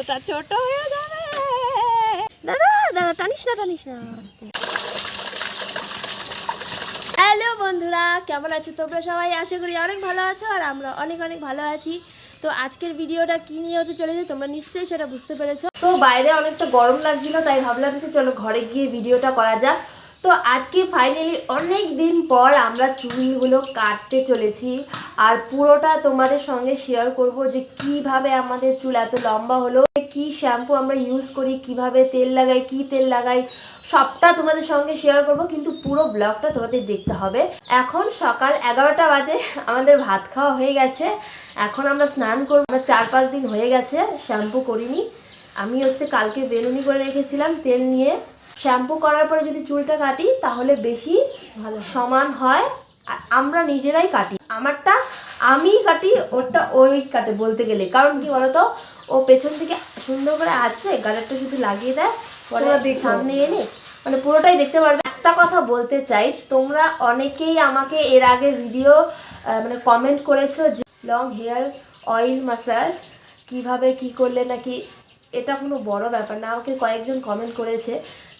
কতটা ছোট হয়ে যাবে? দাদা দাদা, টানিস না টানিস না হ্যালো বন্ধুরা, কেমন আছো তোমরা সবাই? আশা করি অনেক ভালো আছো আর আমরা অনেক অনেক ভালো আছি। তো আজকের ভিডিওটা কি নিয়ে হতে চলেছে তোমরা নিশ্চয়ই সেটা বুঝতে পেরেছ। তো বাইরে অনেকটা গরম লাগছিল, তাই ভাবলাম যে চলো ঘরে গিয়ে ভিডিওটা করা যাক। তো আজকে ফাইনালি অনেক দিন পর আমরা চুলগুলো কাটতে চলেছি আর পুরোটা তোমাদের সঙ্গে শেয়ার করব যে কীভাবে আমাদের চুল এত লম্বা হলো কি শ্যাম্পু আমরা ইউজ করি, কীভাবে তেল লাগাই, কি তেল লাগাই, সবটা তোমাদের সঙ্গে শেয়ার করব, কিন্তু পুরো ব্লগটা তোমাদের দেখতে হবে। এখন সকাল এগারোটা বাজে, আমাদের ভাত খাওয়া হয়ে গেছে। এখন আমরা স্নান করব, আমরা চার পাঁচ দিন হয়ে গেছে শ্যাম্পু করিনি। আমি হচ্ছে কালকে বেনুনি করে রেখেছিলাম তেল নিয়ে। শ্যাম্পু করার পরে যদি চুলটা কাটি তাহলে বেশি ভালো সমান হয়। আর আমরা নিজেরাই কাটি। আমারটা আমি কাটি ওরটা ওই কাটে বলতে গেলে। কারণ কি বলতো ও পেছন থেকে সুন্দর করে আছে গাড়ারটা শুধু লাগিয়ে দেয় পরে সামনে এনে মানে পুরোটাই দেখতে পারবে। একটা কথা বলতে চাই তোমরা অনেকেই আমাকে এর আগে ভিডিও মানে কমেন্ট করেছ যে লং হেয়ার অয়েল মাসাজ কীভাবে কি করলে নাকি এটা কোনো বড় ব্যাপার না আমাকে কয়েকজন কমেন্ট করেছে।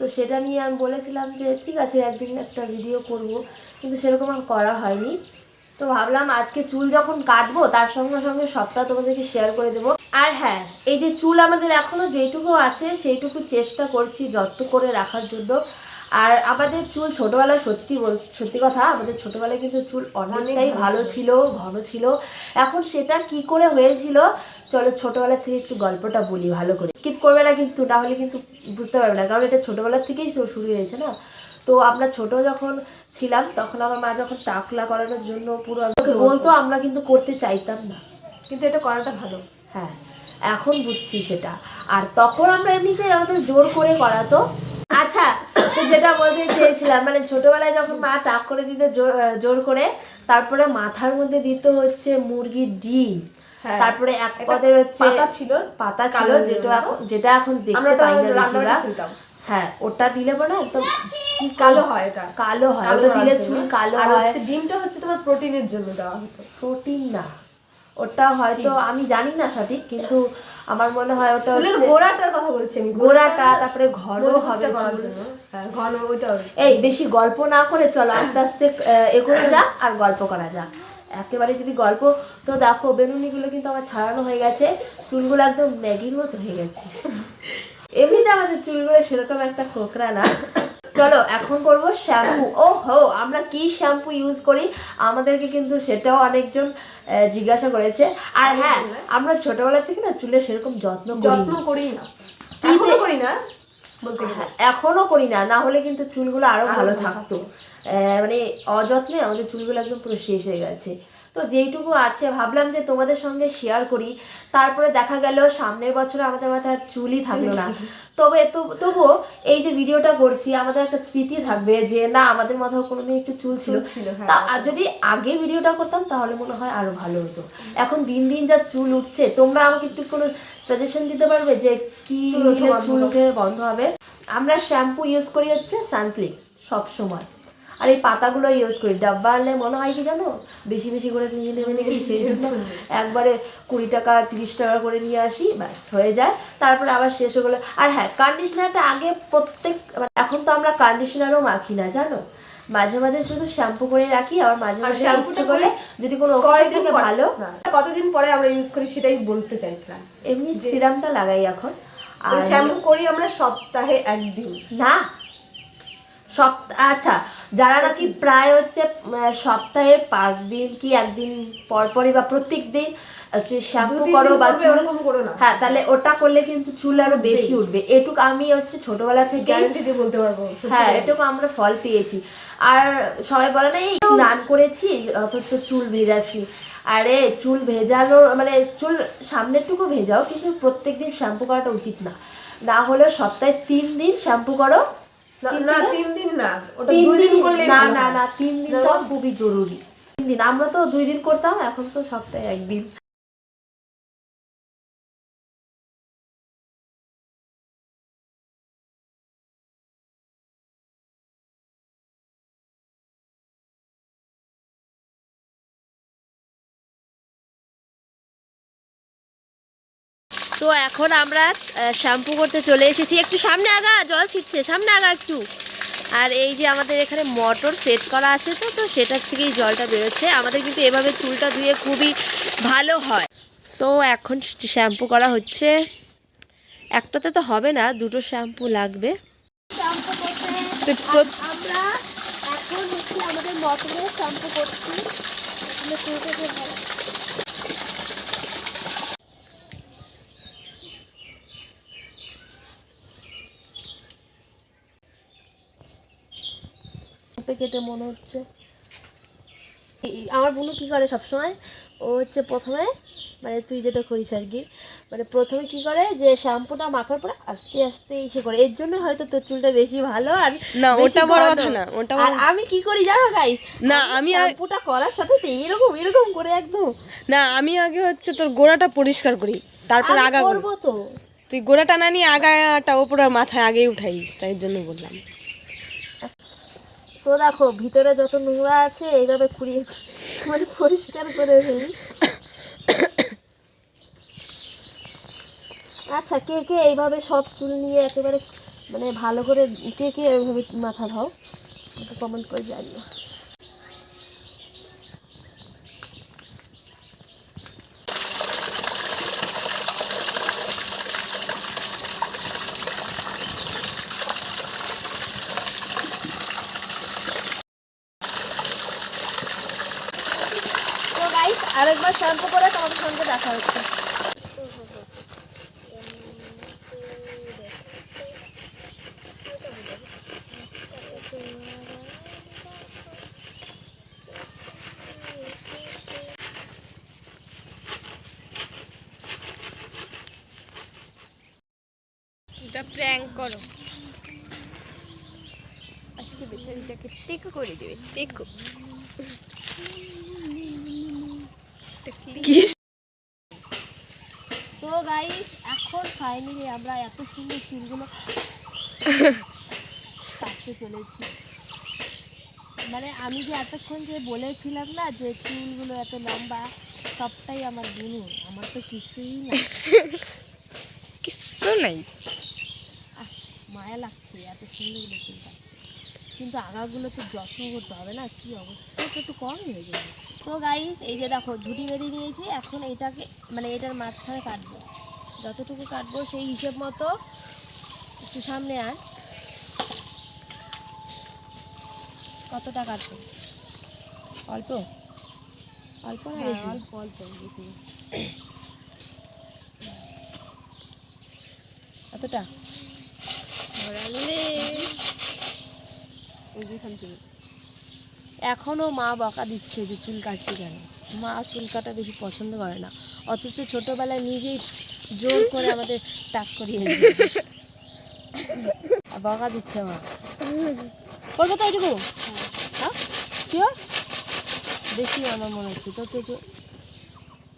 তো সেটা নিয়ে আমি বলেছিলাম যে, ঠিক আছে, একদিন একটা ভিডিও করব। কিন্তু সেরকম আর করা হয়নি। তো ভাবলাম আজকে চুল যখন কাটবো, তার সঙ্গে সঙ্গে সবটা তোমাদেরকে শেয়ার করে দেবো। আর হ্যাঁ এই যে চুল আমাদের এখনও যেটুকু আছে, সেইটুকু চেষ্টা করছি যত্ন করে রাখার জন্য। আর আমাদের চুল ছোটবেলায় সত্যি বল সত্যি কথা আমাদের ছোটবেলায় কিন্তু চুল অনেকটাই ভালো ছিল। ঘন ছিল। এখন সেটা কি করে হয়েছিল? চলো ছোটবেলা থেকে একটু গল্পটা বলি ভালো করে। স্কিপ করবে না কিন্তু না হলে কিন্তু বুঝতে পারবে না কারণ এটা ছোটবেলার থেকেই শুরু হয়েছে না? তো আমরা ছোট যখন ছিলাম তখন আমার মা যখন টাকলা করানোর জন্য পুরো বলতো আমরা কিন্তু করতে চাইতাম না। কিন্তু এটা করাটা ভালো। হ্যাঁ এখন বুঝছি সেটা। আর তখন আমরা এমনিতেই আমাদের জোর করে করাতো। আচ্ছা তো যেটা বলতে চেয়েছিলাম মানে ছোটবেলায় যখন মা টাক করে দিত জোর করে তারপরে মাথার মধ্যে দিত হচ্ছে মুরগির ডিম। হ্যাঁ। তারপরে এক একটা পদের হচ্ছে পাতা ছিল পাতা ছিল যেটা এখন যেটা এখন দেখতে পাই না বেশিরভাগ। হ্যাঁ ওটা দিলে পরে একদম কালো হয় এটা। কালো হয় ওটা দিলে চুল কালো হয়। ডিমটা হচ্ছে তোমার প্রোটিনের জন্য দেওয়া হতো। প্রোটিন না। ওটা হয়তো আমি জানি না সঠিক কিন্তু আমার মনে হয় ওটা চুলের গোড়াটার কথা বলছি আমি গোড়াটা তারপরে হবে। জন্য। হ্যাঁ ঘন ওইটা এই বেশি গল্প না করে চলো আস্তে আস্তে এগোনো যাক আর গল্প করা যাক। একেবারে যদি গল্প তো দেখো বেনুনিগুলো কিন্তু আমার ছাড়ানো হয়ে গেছে চুলগুলো একদম ম্যাগির মতো হয়ে গেছে। এমনিতে আমাদের চুলগুলো সেরকম একটা খোকরা না। চলো এখন করব শ্যাম্পু। ও হো আমরা কি শ্যাম্পু ইউজ করি? আমাদেরকে কিন্তু সেটাও অনেকজন জিজ্ঞাসা করেছে। আর হ্যাঁ আমরা ছোটবেলা থেকে না চুলের সেরকম যত্ন যত্ন করি না এখনও করি না? বলতে হ্যাঁ, এখনও করি না। না হলে কিন্তু চুলগুলো আরও ভালো থাকতো। আহ, মানে অযত্নে আমাদের চুলগুলো একদম পুরো শেষ হয়ে গেছে। তো যেইটুকু আছে ভাবলাম যে তোমাদের সঙ্গে শেয়ার করি। তারপরে দেখা গেল সামনের বছর আমাদের মাথায় আর চুলই থাকল না। তবে তবুও এই যে ভিডিওটা করছি আমাদের একটা স্মৃতি থাকবে যে না আমাদের মাথায় কোনোদিন একটু চুল ছিল। ছিল, হ্যাঁ। তা আর যদি আগে ভিডিওটা করতাম তাহলে মনে হয় আরও ভালো হতো। এখন দিন দিন যা চুল উঠছে তোমরা আমাকে একটু কোনো সাজেশন দিতে পারবে যে কি চুল উঠে বন্ধ হবে? আমরা শ্যাম্পু ইউজ করি হচ্ছে সানসিল্ক সব সময় আর এই পাতাগুলো ইউজ করি। ডাব্বা আনলে মনে হয় কি জানো? বেশি বেশি করে নিয়ে নেবে নাকি? সেই জন্য একবারে কুড়ি টাকা তিরিশ টাকা করে নিয়ে আসি ব্যাস হয়ে যায়। তারপরে আবার শেষ হয়ে গেলো। আর হ্যাঁ কন্ডিশনারটা আগে প্রত্যেক মানে এখন তো আমরা কন্ডিশনারও মাখি না জানো? মাঝে মাঝে শুধু শ্যাম্পু করে রাখি আবার মাঝে মাঝে শ্যাম্পুটা ইচ্ছে করে যদি কোনো কয়দিন ভালো। কতদিন পরে আমরা ইউজ করি সেটাই বলতে চাইছিলাম। এমনি সিরামটা লাগাই এখন। আর শ্যাম্পু করি আমরা সপ্তাহে একদিন। না সপ্তাহ আচ্ছা যারা নাকি প্রায় হচ্ছে সপ্তাহে পাঁচ দিন কি একদিন পর পরই বা প্রত্যেক দিন হচ্ছে শ্যাম্পু করো বা চুল করো না। হ্যাঁ তাহলে ওটা করলে কিন্তু চুল আরও বেশি উঠবে। এটুক আমি হচ্ছে ছোটবেলা থেকে গ্যারান্টি বলতে পারব হ্যাঁ এটুকু আমরা ফল পেয়েছি। আর সবাই বলে না এই স্নান করেছি অথচ চুল ভেজাসনি। আরে চুল ভেজানো মানে চুল সামনেরটুকু ভেজাও কিন্তু প্রত্যেক দিন শ্যাম্পু করাটা উচিত না। না হলে সপ্তাহে তিন দিন শ্যাম্পু করো। না, তিন না তিন দিন না ওটা দুই দিন করলে না না না তিন দিন তো খুবই জরুরি। তিন দিন আমরা তো দুই দিন করতাম এখন তো সপ্তাহে একদিন। এখন আমরা শ্যাম্পু করতে চলে এসেছি। একটু সামনে আগা জল ছিটছে সামনে আগা একটু। আর এই যে আমাদের এখানে মোটর সেট করা আছে তো তো সেটার থেকেই জলটা বেরোচ্ছে। আমাদের কিন্তু এভাবে চুলটা ধুয়ে খুবই ভালো হয়। সো এখন শ্যাম্পু করা হচ্ছে। একটাতে তো হবে না দুটো শ্যাম্পু লাগবে। আমরা এখন হচ্ছে আমাদের মটরে শ্যাম্পু করছি আমরা চুলটাকে ভালো চাপে কেটে মনে হচ্ছে। আমার বোনু কি করে সবসময়? ও হচ্ছে প্রথমে মানে তুই যেটা করিস আর কি মানে প্রথমে কি করে যে শ্যাম্পুটা মাখার পরে আস্তে আস্তে ইসে করে। এর জন্য হয়তো তোর চুলটা বেশি ভালো আর না, ওটা বড় কথা না, ওটা আর আমি কি করি জানো গাইস না, আমি শ্যাম্পুটা করার সাথে এরকম এরকম করে একদম। না আমি আগে হচ্ছে তোর গোড়াটা পরিষ্কার করি তারপর আগা করব। তো। তুই গোড়াটা না নিয়ে আগাটা ওপরে মাথায় আগেই উঠাইস তাই জন্য বললাম। তো দেখো, ভিতরে যত নোংরা আছে, এইভাবে খুঁড়িয়ে মানে পরিষ্কার করে ফেলি আচ্ছা কে কে এইভাবে সব চুল নিয়ে একেবারে মানে ভালো করে, কে কে এইভাবে মাথা ধাও কমেন্ট করে জানিও তো গাইস আরেকবার শ্যাম্পু করে তোমাদের সঙ্গে দেখা হচ্ছে। এটা প্র্যাঙ্ক করো। আজকে বেচারিটাকে টেকো করে দেবে টেকো। কি? তো গাইস এখন ফাইনালি আমরা এত সুন্দর চুলগুলো কাটতে চলেছি। মানে আমি যে এতক্ষণ যে বলেছিলাম না যে চুলগুলো এত লম্বা সবটাই আমার বুনু আমার তো কিছুই না কিচ্ছু নাই। মায়া লাগছে এত সুন্দরগুলো চুল কাটতে কিন্তু আগাগুলো তো যত্ন করতে হবে না কি অবস্থা? তো একটু কম হয়ে যাবে। সো গাইস এই যে দেখো ঝুটি বেরিয়ে নিয়েছি এখন এটাকে মানে এটার মাঝখানে কাটবো। যতটুকু কাটবো সেই হিসেব মতো একটু সামনে আন। কতটা কাটবো? অল্প? অল্প না বেশি? অল্প অল্প বেশি। কতটা এখনও মা বকা দিচ্ছে যে চুল কাটছি কেন? মা চুল কাটা বেশি পছন্দ করে না। অথচ ছোটোবেলায় নিজেই জোর করে আমাদের টাক করিয়ে বকা দিচ্ছে মা। করব তো এইটুকু হ্যাঁ বেশি আমার মনে হচ্ছে। তো তো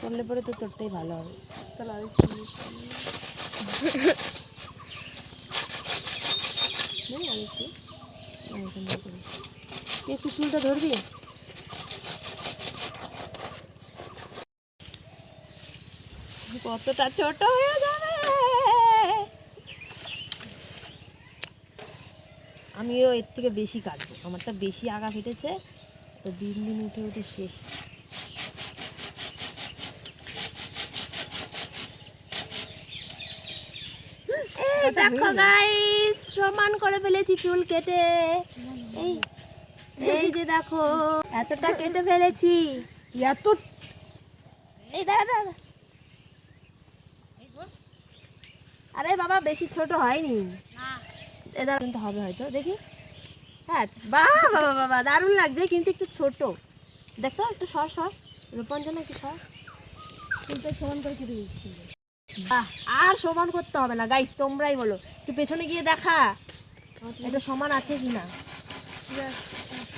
করলে পরে তো তোরটাই ভালো হবে। তাহলে আর একটু নিচে তুই একটু চুলটা ধরবি? কতটা ছোট হয়ে যাবে? আমিও এর থেকে বেশি কাটবো। আমারটা বেশি আগা ফেটেছে তো দিন দিন উঠে উঠে শেষ। দেখো গাইস সমান করে ফেলেছি চুল কেটে। এই এই যে দেখো এতটা কেটে ফেলেছি। এত এই দাদা দাদা। আরে বাবা বেশি ছোট হয়নি। এটা কিন্তু হবে হয়তো দেখি। হ্যাঁ বাহ বাবা বাবা দারুণ লাগছে কিন্তু একটু ছোট। দেখো একটু সর সর। রূপাঞ্জনা একটু সর। চুলটা সমান করে কেটে বাহ আর সমান করতে হবে না। গাইস তোমরাই বলো একটু পেছনে গিয়ে দেখা। এটা সমান আছে কি না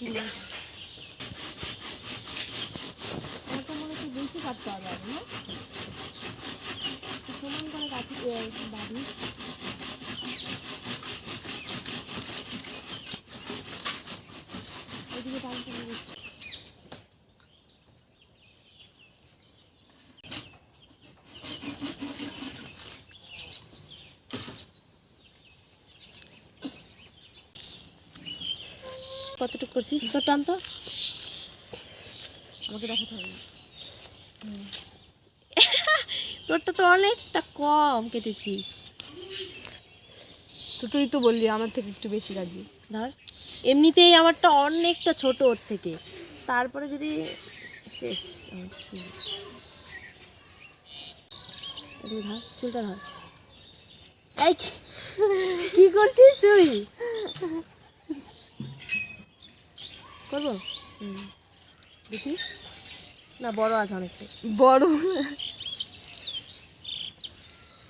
ছিল তো মনে হচ্ছে বেশি কাটতে হবে আর না? সমান করে কাটি বাড়ি। এদিকে টাইম কতটুকু করছিস? তোর টান তো? আমাকে দেখাতে হবে তোরটা তো অনেকটা কম কেটেছিস। তো তুই তো বললি আমার থেকে একটু বেশি লাগবে। ধর এমনিতেই আমারটা অনেকটা ছোট ওর থেকে। তারপরে যদি শেষ ধর চুলটা ধর। এই কি করছিস তুই? করব? দেখি। না বড় আছে অনেকটা বড়?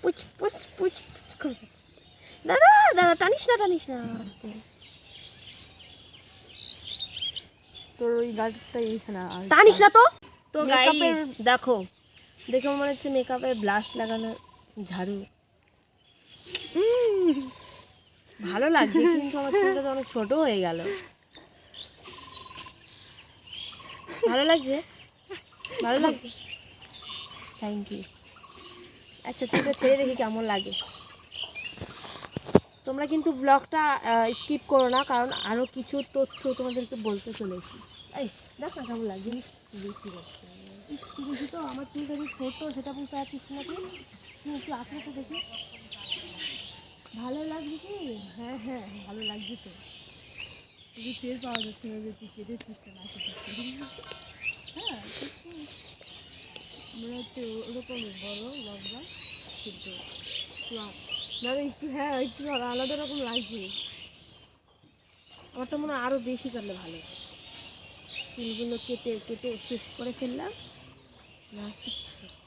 পুচ পুচ পুচ পুচ করবে দাদা দাদা টানিস না টানিস না। আস্তে। তোর ওই গাড়িটা এইখানে টানিস না তো। তো গাইস দেখো। দেখে মনে হচ্ছে মেকআপের ব্লাশ লাগানো ঝাড়ু। ভালো লাগছে কিন্তু আমার চুলটা তো অনেক ছোট হয়ে গেল। ভালো লাগছে? ভালো লাগছে? থ্যাংক ইউ আচ্ছা চুলটা ছেড়ে দেখি কেমন লাগে। তোমরা কিন্তু ব্লগটা স্কিপ করো না কারণ আরও কিছু তথ্য তোমাদেরকে বলতে চলেছি। এই দেখ না কেমন লাগছে বেশি। বেশি তো আমার চুলটা যে ছোটো সেটা বুঝতে পারছিস না তুই। তুই একটু আঁকড়ে তো দেখি। ভালো লাগছে কি? হ্যাঁ হ্যাঁ ভালো লাগছে তো। তুই টের পাওয়া যাচ্ছে না যে তুই কেটেছিস হ্যাঁ মনে হচ্ছে ওরকম বড় লম্বা কিন্তু না একটু হ্যাঁ একটু আলাদা রকম লাগছে আমারটা মনে হয় আরও বেশি করলে ভালো চুলগুলো কেটে কেটে শেষ করে ফেললাম না কিচ্ছু